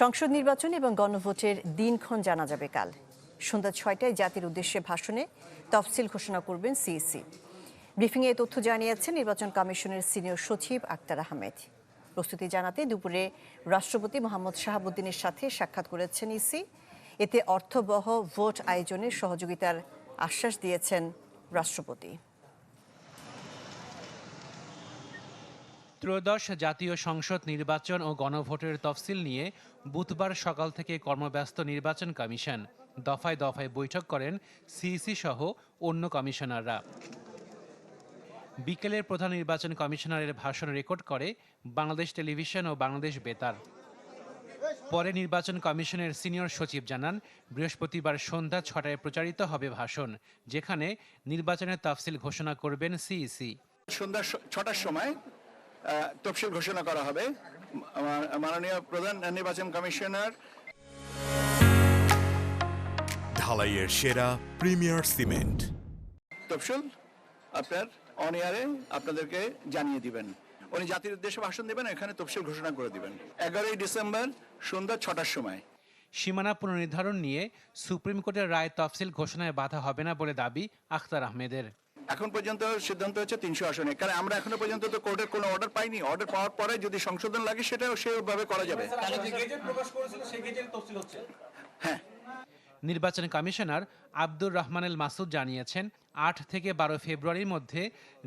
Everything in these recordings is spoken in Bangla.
সংসদ নির্বাচন এবং গণভোটের দিনক্ষণ জানা যাবে কাল। সন্ধ্যা ছয়টায় জাতির উদ্দেশ্যে ভাষণে তফসিল ঘোষণা করবেন সিইসি। ব্রিফিংয়ে তথ্য জানিয়েছেন নির্বাচন কমিশনের সিনিয়র সচিব আক্তার আহমেদ। প্রস্তুতি জানাতে দুপুরে রাষ্ট্রপতি মোহাম্মদ শাহাবুদ্দিনের সাথে সাক্ষাৎ করেছেন ইসি। এতে অর্থবহ ভোট আয়োজনে সহযোগিতার আশ্বাস দিয়েছেন রাষ্ট্রপতি। ত্রয়োদশ জাতীয় সংসদ নির্বাচন ও গণভোটের তফসিল নিয়ে বুধবার সকাল থেকে কর্মব্যস্ত নির্বাচন কমিশন। দফায় দফায় বৈঠক করেন সিইসি সহ অন্য কমিশনাররা। বিকেলের প্রধান নির্বাচন কমিশনারের ভাষণ রেকর্ড করে বাংলাদেশ টেলিভিশন ও বাংলাদেশ বেতার। পরে নির্বাচন কমিশনের সিনিয়র সচিব জানান, বৃহস্পতিবার সন্ধ্যা ছটায় প্রচারিত হবে ভাষণ, যেখানে নির্বাচনের তফসিল ঘোষণা করবেন সিইসি। সন্ধ্যা ছটার সময় তফসিল ঘোষণা করা হবে। মাননীয় প্রধান নির্বাচন কমিশনার। ঢালাইয়ের সেরা প্রিমিয়ার সিমেন্ট। তফসিল আপনার অন এয়ারে আপনাদেরকে জানিয়ে দিবেন। উনি জাতির উদ্দেশ্যে ভাষণ দেবেন এখানে তফসিল ঘোষণা করে দিবেন। এগারোই ডিসেম্বর সন্ধ্যা ছটার সময়। সীমানা পুনর্নির্ধারণ নিয়ে সুপ্রিম কোর্টের রায় তফসিল ঘোষণায় বাধা হবে না বলে দাবি আখতার আহমেদের। এখন পর্যন্ত সিদ্ধান্ত হচ্ছে তিনশো আসনে। কারণ আমরা এখনও পর্যন্ত তো কোর্টের কোনো অর্ডার পাইনি। অর্ডার পাওয়ার পরে যদি সংশোধন লাগে সেটাও সেভাবে করা যাবে। হ্যাঁ। নির্বাচন কমিশনার আব্দুর রহমানুল মাসুদ জানিয়েছেন আট থেকে বারো ফেব্রুয়ারির মধ্যে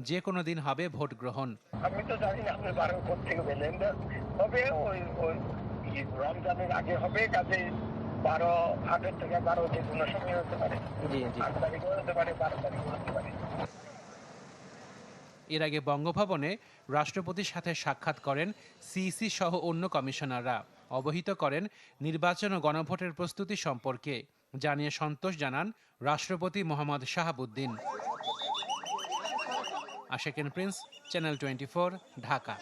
যে কোনো দিন হবে ভোট গ্রহণ। আমি তো জানি না আপনি বারো থেকে তবে ওই ওই রমজানের আগে হবে কাজে বারো আগের থেকে বারো যে কোনো সময় হতে পারে। আট তারিখও হতে পারে বারো তারিখও হতে পারে। এর আগে বঙ্গভবনে রাষ্ট্রপতির সাথে সাক্ষাৎ করেন সিইসি সহ অন্য কমিশনাররা। অবহিত করেন নির্বাচন ও গণভোটের প্রস্তুতি সম্পর্কে। জানিয়ে সন্তোষ জানান রাষ্ট্রপতি Mohammed Shahabuddin. Asheken Prince, channel twenty Dhaka.